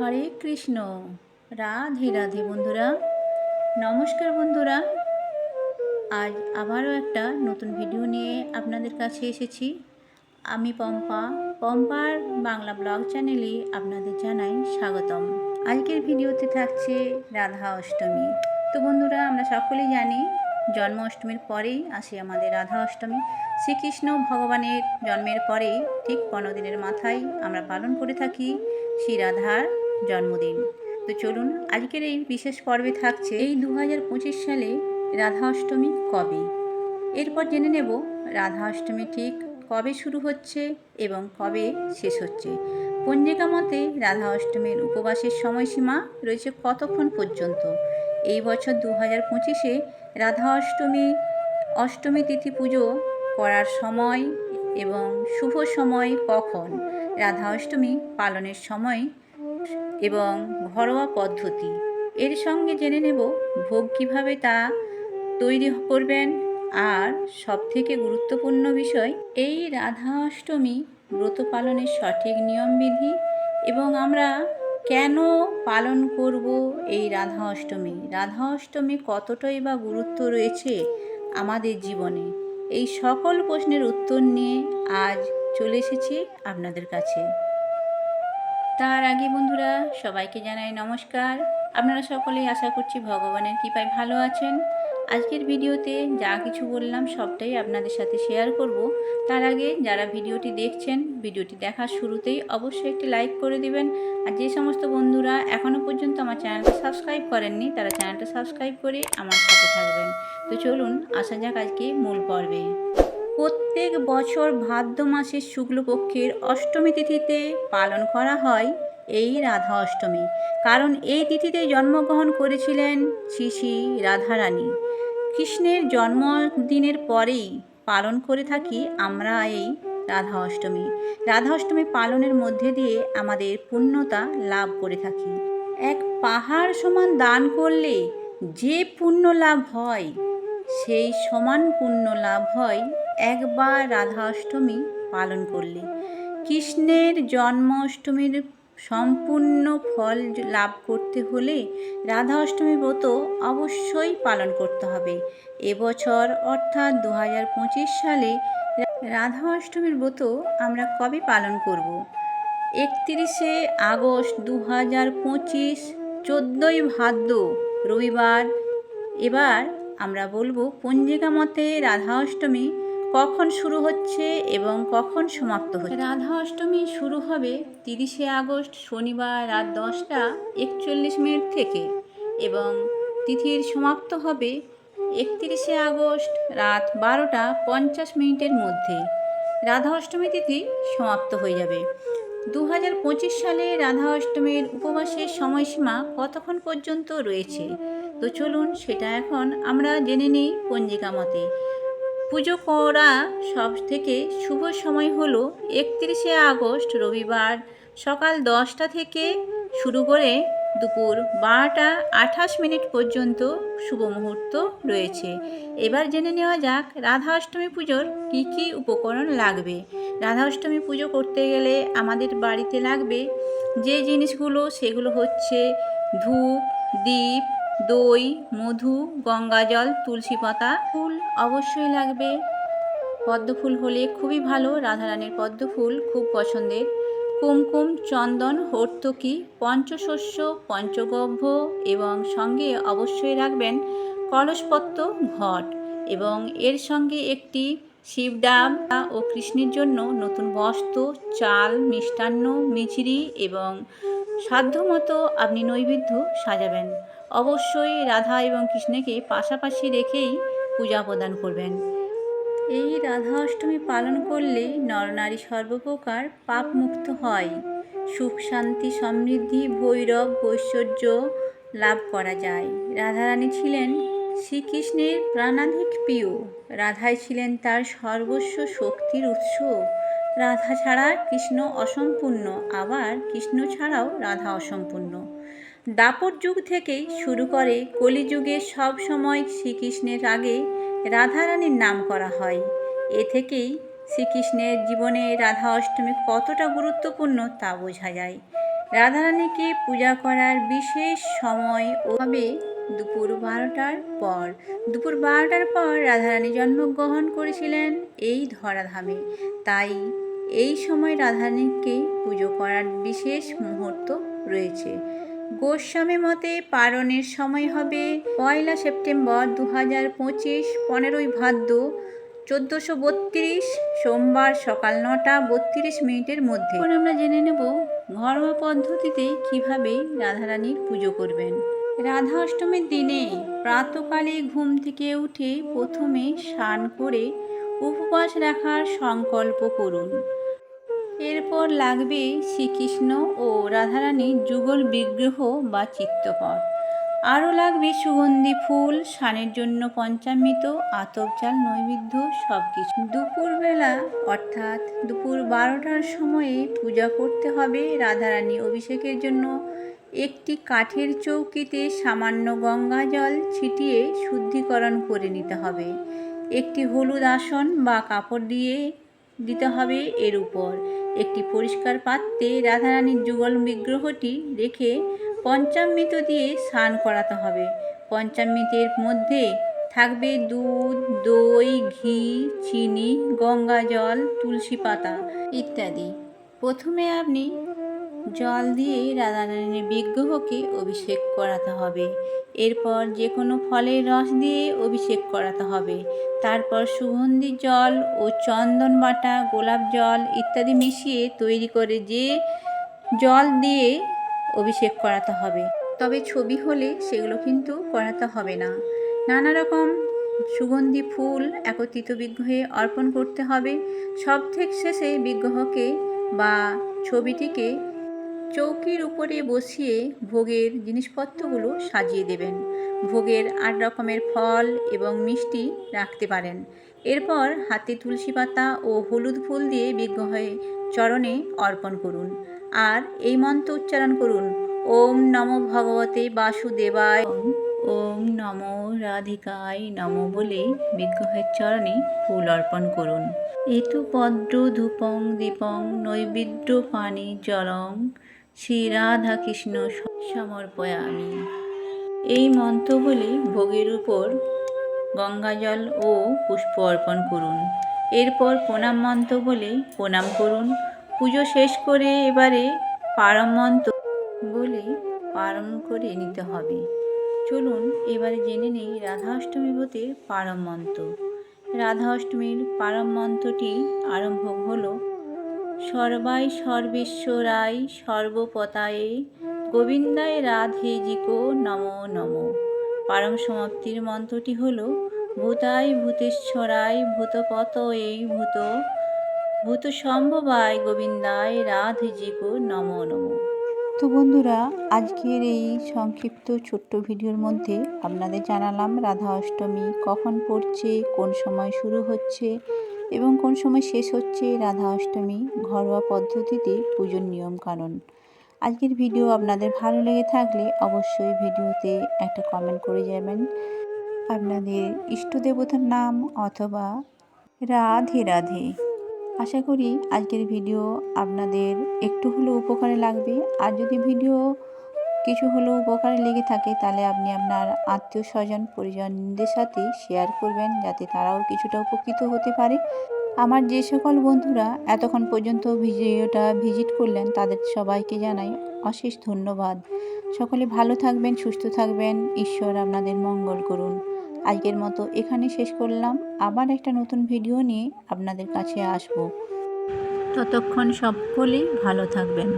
হরে কৃষ্ণ। রাধে রাধে বন্ধুরা। নমস্কার বন্ধুরা। আজ আবারও একটা নতুন ভিডিও নিয়ে আপনাদের কাছে এসেছি। আমি পম্পা। পম্পার বাংলা ব্লগ চ্যানেলে আপনাদের জানাই স্বাগতম। আজকের ভিডিওতে থাকছে রাধা অষ্টমী। তো বন্ধুরা, আমরা সকলেই জানি জন্ম অষ্টমীর পরেই আসে আমাদের রাধা অষ্টমী। শ্রীকৃষ্ণ ভগবানের জন্মের পরেই ঠিক পনেরো দিনের মাথায় আমরা পালন করে থাকি শ্রী রাধার জন্মদিন। তো চলুন, আজকের এই বিশেষ পর্বে থাকছে এই দু পঁচিশ সালে রাধা অষ্টমী কবে? এরপর জেনে নেব রাধা অষ্টমী ঠিক কবে শুরু হচ্ছে এবং কবে শেষ হচ্ছে। পঞ্জিকা মতে রাধা অষ্টমীর উপবাসের সময়সীমা রয়েছে কতক্ষণ পর্যন্ত? এই বছর দু হাজার পঁচিশে রাধা অষ্টমী অষ্টমী তিথি পুজো করার সময় এবং শুভ সময় কখন? রাধা অষ্টমী পালনের সময় এবং ঘরোয়া পদ্ধতি। এর সঙ্গে জেনে নেব ভোগ কীভাবে তা তৈরি করবেন। আর সবথেকে গুরুত্বপূর্ণ বিষয়, এই রাধা অষ্টমী ব্রত পালনের সঠিক নিয়মবিধি এবং আমরা কেন পালন করব এই রাধা অষ্টমী রাধা অষ্টমী কতটাই বা গুরুত্ব রয়েছে আমাদের জীবনে? এই সকল প্রশ্নের উত্তর নিয়ে আজ চলে এসেছি আপনাদের কাছে। তার আগে বন্ধুরা, সবাইকে জানাই নমস্কার। আপনারা সকলেই আশা করছি ভগবানের কৃপায় ভালো আছেন। আজকের ভিডিওতে যা কিছু বললাম সবটাই আপনাদের সাথে শেয়ার করব। তার আগে যারা ভিডিওটি দেখছেন, ভিডিওটি দেখার শুরুতেই অবশ্যই একটি লাইক করে দিবেন। আর যে সমস্ত বন্ধুরা এখনও পর্যন্ত আমার চ্যানেলটা সাবস্ক্রাইব করেননি, তারা চ্যানেলটা সাবস্ক্রাইব করে আমার সাথে থাকবেন। তো চলুন, আসা যাক আজকে মূল পর্বে। প্রত্যেক বছর ভাদ্র মাসের শুক্লপক্ষের অষ্টমী তিথিতে পালন করা হয় এই রাধা অষ্টমী। কারণ এই তিথিতে জন্মগ্রহণ করেছিলেন শ্রী শ্রী রাধারানী। কৃষ্ণের জন্মদিনের পরেই পালন করে থাকি আমরা এই রাধা অষ্টমী। রাধা অষ্টমী পালনের মধ্যে দিয়ে আমাদের পুণ্যতা লাভ করে থাকি। এক পাহাড় সমান দান করলে যে পুণ্য লাভ হয়, সেই সমান পুণ্য লাভ হয় একবার রাধা অষ্টমী পালন করলে। কৃষ্ণের জন্মাষ্টমীর সম্পূর্ণ ফল লাভ করতে হলে রাধা অষ্টমী ব্রত অবশ্যই পালন করতে হবে। এবছর অর্থাৎ দু হাজার পঁচিশ সালে রাধা অষ্টমীর ব্রত আমরা কবে পালন করব? একত্রিশে আগস্ট দু হাজার পঁচিশ, চোদ্দোই ভাদ্র রবিবার। এবার আমরা বলব, পঞ্জিকা মতে রাধা অষ্টমী কখন শুরু হচ্ছে এবং কখন সমাপ্ত হচ্ছে? রাধা অষ্টমী শুরু হবে তিরিশে আগস্ট শনিবার রাত দশটা একচল্লিশ মিনিট থেকে এবং তিথির সমাপ্ত হবে একত্রিশে আগস্ট রাত বারোটা পঞ্চাশ মিনিটের মধ্যে। রাধা অষ্টমী তিথি সমাপ্ত হয়ে যাবে। দু হাজার পঁচিশ সালে রাধা অষ্টমীর উপবাসের সময়সীমা কতক্ষণ পর্যন্ত রয়েছে? তো চলুন সেটা এখন আমরা জেনে নিই পঞ্জিকা মতে। পুজো করা সব থেকে শুভ সময় হলো একত্রিশে আগস্ট, রবিবার সকাল দশটা থেকে শুরু করে দুপুর বারোটা আঠাশ মিনিট পর্যন্ত শুভ মুহূর্ত রয়েছে। এবার জেনে নেওয়া যাক রাধা অষ্টমী পুজোর কী কী উপকরণ লাগবে। রাধা অষ্টমী পুজো করতে গেলে আমাদের বাড়িতে লাগবে যে জিনিসগুলো, সেগুলো হচ্ছে ধূপ দ্বীপ দই, মধু, গঙ্গাজল তুলসী পাতা ফুল অবশ্যই লাগবে। পদ্ম ফুল হলে খুবই ভালো। রাধারানীর পদ্ম ফুল খুব পছন্দের। কুমকুম, চন্দন, হর্তকি, পঞ্চশস্য, পঞ্চগভ্য এবং সঙ্গে অবশ্যই রাখবেন কলসপত্র ঘট এবং এর সঙ্গে একটি শিবডাব ও কৃষ্ণের জন্য নতুন বস্ত্র, চাল, মিষ্টান্ন, মিছরি এবং সাধ্যমতো আপনি নৈবেদ্য সাজাবেন। অবশ্যই রাধা এবং কৃষ্ণকে পাশাপাশি রেখেই পূজা প্রদান করবেন। এই রাধা অষ্টমী পালন করলে নরনারী সর্বপ্রকার পাপ মুক্ত হয়। সুখ, শান্তি, সমৃদ্ধি, ভৈরব, ঐশ্বর্য লাভ করা যায়। রাধারানী ছিলেন শ্রীকৃষ্ণের প্রাণাধিক প্রিয়। রাধাই ছিলেন তার সর্বস্ব শক্তির উৎস। রাধা ছাড়া কৃষ্ণ অসম্পূর্ণ। আবার কৃষ্ণ ছাড়াও রাধা অসম্পূর্ণ। দাপর যুগ থেকেই শুরু করে কলিযুগে সব সময় শ্রীকৃষ্ণের আগে রাধারানীর নাম করা হয়। এ থেকেই শ্রীকৃষ্ণের জীবনে রাধা অষ্টমী কতটা গুরুত্বপূর্ণ তা বোঝা যায়। রাধারানীকে পূজা করার বিশেষ সময় হবে দুপুর বারোটার পর। দুপুর বারোটার পর রাধারানী জন্মগ্রহণ করেছিলেন এই ধরাধামে। তাই এই সময় রাধারানীকে পুজো করার বিশেষ মুহূর্ত রয়েছে। গোস্বামী মতে পারণের সময় হবে পয়লা সেপ্টেম্বর দু হাজার পঁচিশ পনেরোই ভাদ্র চোদ্দোশো বত্রিশ সোমবার সকাল নটা বত্রিশ মিনিটের মধ্যে। এখন আমরা জেনে নেব ঘরোয়া পদ্ধতিতে কীভাবে রাধারানীর পুজো করবেন। রাধা অষ্টমীর দিনে প্রাতকালে ঘুম থেকে উঠে প্রথমে স্নান করে উপবাস রাখার সংকল্প করুন। এরপর লাগবে শ্রীকৃষ্ণ ও রাধারানীর যুগল বিগ্রহ বা চিত্রপট আরও লাগবে সুগন্ধি ফুল, স্নানের জন্য পঞ্চামৃত, আতপ চাল সব কিছু দুপুরবেলা, অর্থাৎ দুপুর বারোটার সময়ে পূজা করতে হবে রাধারানী অভিষেকের জন্য। একটি কাঠের চৌকিতে সামান্য গঙ্গা জল ছিটিয়ে শুদ্ধিকরণ করে নিতে হবে। একটি হলুদ আসন বা কাপড় দিয়ে দিতে হবে এর উপর। একটি পরিষ্কার পাত্রে রাধারানীর যুগল বিগ্রহটি রেখে পঞ্চামৃত দিয়ে স্নান করাতে হবে। পঞ্চামৃতের মধ্যে থাকবে দুধ, দই, ঘি, চিনি, গঙ্গা জল, তুলসী পাতা ইত্যাদি। প্রথমে আপনি জল দিয়ে রাধারানীর বিগ্রহকে অভিষেক করাতে হবে। এরপর যে কোনো ফলের রস দিয়ে অভিষেক করাতে হবে। তারপর সুগন্ধি জল ও চন্দন বাটা, গোলাপ জল ইত্যাদি মিশিয়ে তৈরি করে যে জল দিয়ে অভিষেক করাতে হবে। তবে ছবি হলে সেগুলো কিন্তু করাতে হবে না। নানা রকম সুগন্ধি ফুল একত্রিত বিগ্রহে অর্পণ করতে হবে। সব থেকে শেষে বিগ্রহকে বা ছবিটিকে চৌকির উপরে বসিয়ে ভোগের জিনিসপত্রগুলো সাজিয়ে দেবেন। ভোগের আট রকমের ফল এবং মিষ্টি রাখতে পারেন। এরপর হাতে তুলসী পাতা ও হলুদ ফুল দিয়ে বিগ্রহে চরণে অর্পণ করুন। আর এই মন্ত্র উচ্চারণ করুন, ওম নম ভগবতে বাসুদেবায়। ওম নম রাধিকায় নম বলে বিগ্রহের চরণে ফুল অর্পণ করুন। এতু পদ্ম ধূপং দীপং নৈবেদ্য পানি জলং শ্রী রাধা কৃষ্ণ সমর্পয়ামি। এই মন্ত্র বলে ভোগের উপর গঙ্গাজল ও পুষ্প অর্পণ করুন। এরপর প্রণাম মন্ত্র বলে প্রণাম করুন। পুজো শেষ করে এবারে পারম মন্ত্র বলে পালন করে নিতে হবে। চলুন এবারে জেনে নিই রাধা অষ্টমী ব্রতে পারম মন্ত্র। রাধা অষ্টমীর পারম মন্ত্রটি আরম্ভ হলো সর্বাই সর্বেশ্বরাই সর্বপতায়ে গোবিন্দায় রাধে জিকো নম নম। পারম সমাপ্তির মন্ত্রটি হল ভূতাই ভূতেশ্বরায় ভূতপত এই ভূত ভূত সম্ভবায় গোবিন্দায় রাধে জিকো নম নম। তো বন্ধুরা, আজকের এই সংক্ষিপ্ত ছোট্ট ভিডিওর মধ্যে আপনাদের জানালাম, রাধা অষ্টমী কখন পড়ছে, কোন সময় শুরু হচ্ছে এবং কোন সময় শেষ হচ্ছে রাধা অষ্টমী ঘরোয়া পদ্ধতিতে পুজোর নিয়মকানুন আজকের ভিডিও আপনাদের ভালো লেগে থাকলে অবশ্যই ভিডিওতে একটা কমেন্ট করে যাবেন। আপনাদের ইষ্ট দেবতার নাম অথবা রাধে রাধে। আশা করি আজকের ভিডিও আপনাদের একটু হলেও উপকারে লাগবে। আর যদি ভিডিও কিছু হলেও উপকারে লেগে থাকে, তাহলে আপনি আপনার আত্মীয় স্বজন পরিজনদের সাথে শেয়ার করবেন যাতে তারাও কিছুটা উপকৃত হতে পারে। আমার যে সকল বন্ধুরা এতক্ষণ পর্যন্ত ভিডিওটা ভিজিট করলেন, তাদের সবাইকে জানাই অশেষ ধন্যবাদ। সকলে ভালো থাকবেন, সুস্থ থাকবেন, ঈশ্বর আপনাদের মঙ্গল করুন। আজকের মতো এখানে শেষ করলাম। আবার একটা নতুন ভিডিও নিয়ে আপনাদের কাছে আসব। ততক্ষণ সকলেই ভালো থাকবেন।